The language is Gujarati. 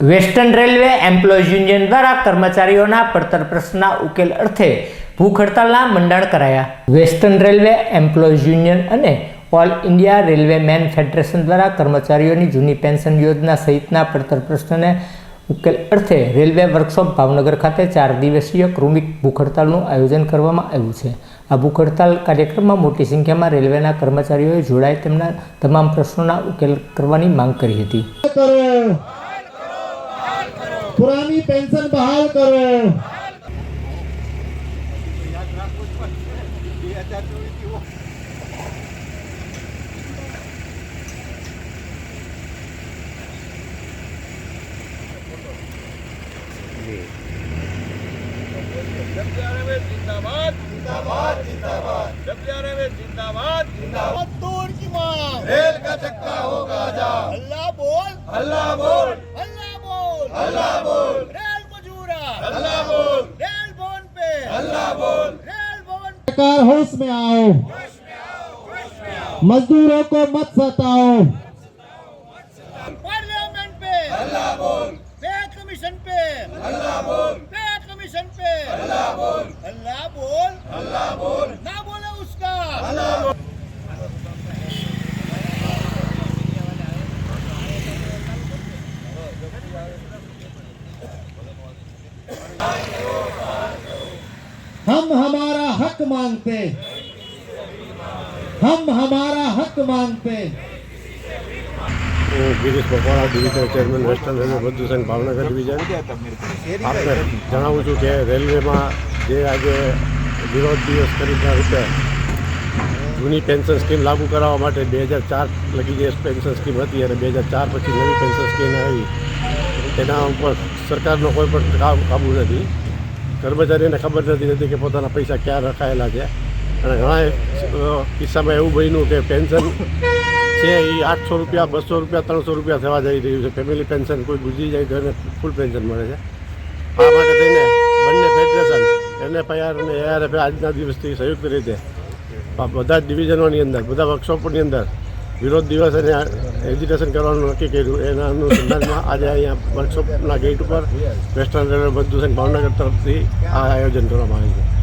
વેસ્ટર્ન રેલવે એમ્પ્લોઈઝ યુનિયન દ્વારા કર્મચારીઓના પડતર પ્રશ્નના ઉકેલ અર્થે ભૂખ હડતાલના મંડાણ કરાયા. વેસ્ટર્ન રેલવે એમ્પ્લોઈઝ યુનિયન અને all India railway men federation દ્વારા કર્મચારીઓની જૂની પેન્શન યોજના સહિતના પડતર પ્રશ્નને ઉકેલ અર્થે રેલવે વર્કશોપ ભાવનગર ખાતે ચાર દિવસીય ક્રમિક ભૂખ હડતાલનું આયોજન કરવામાં આવ્યું છે. આ ભૂખ હડતાલ કાર્યક્રમમાં મોટી સંખ્યામાં રેલવેના કર્મચારીઓએ જોડાઈ તેમના તમામ પ્રશ્નોના ઉકેલ કરવાની માંગ કરી હતી. पुरानी पेंशन बहाल करो। जिंदाबाद। जिंदाबाद जिंदाबाद। जिंदाबाद जिंदाबाद तोड़ की माँ रेल का चक्का होगा जा अल्लाह बोल। अल्लाह बोल। हल्ला बोल हल्ला बोल रेल मजूरा हल्ला बोल रेल भवन पे हल्ला बोल रेल भवन सरकार होश में आओ मजदूरों को मत सताओ पार्लियामेंट पे हल्ला बोल पे कमीशन पे हल्ला बोल पे कमीशन पे हल्ला बोल हल्ला बोल हल्ला बोल ना बोले हम हमारा हक मांगते हम हमारा हक मांगते હું Girish Makwana division chairman western railway Mazdoor Sangh Bhavnagar division આપને જણાવું છું કે રેલવેમાં જે આજે વિરોધ દિવસ તરીકે રૂપે જૂની પેન્શન સ્કીમ લાગુ કરાવવા માટે બે હજાર ચાર લગી જે પેન્શન સ્કીમ હતી અને બે હજાર ચાર પછી નવી પેન્શન સ્કીમ આવી તેના ઉપર સરકારનો કોઈ પણ કાબુ નથી. કર્મચારીને ખબર નથી રહેતી કે પોતાના પૈસા ક્યાં રખાયેલા છે. અને ઘણા કિસ્સામાં એવું બન્યું કે પેન્શન છે એ આઠસો રૂપિયા, બસો રૂપિયા, ત્રણસો રૂપિયા થવા જઈ રહ્યું છે. ફેમિલી પેન્શન કોઈ ગુજરી જાય તો એને ફૂલ પેન્શન મળે છે. આ માટે થઈને બંને ફેડરેશન, એનએફઆઈઆર અને એઆરએફ આજના દિવસથી સંયુક્ત રીતે બધા જ ડિવિઝનોની અંદર, બધા વર્કશોપોની અંદર વિરોધ દિવસ અને એજ્યુકેશન કરવાનું નક્કી કર્યું. એના અનુસંધાનમાં આજે અહીંયા વર્કશોપના ગેટ ઉપર વેસ્ટર્ન રેલવે સંઘ ભાવનગર તરફથી આ આયોજન કરવામાં આવ્યું છે.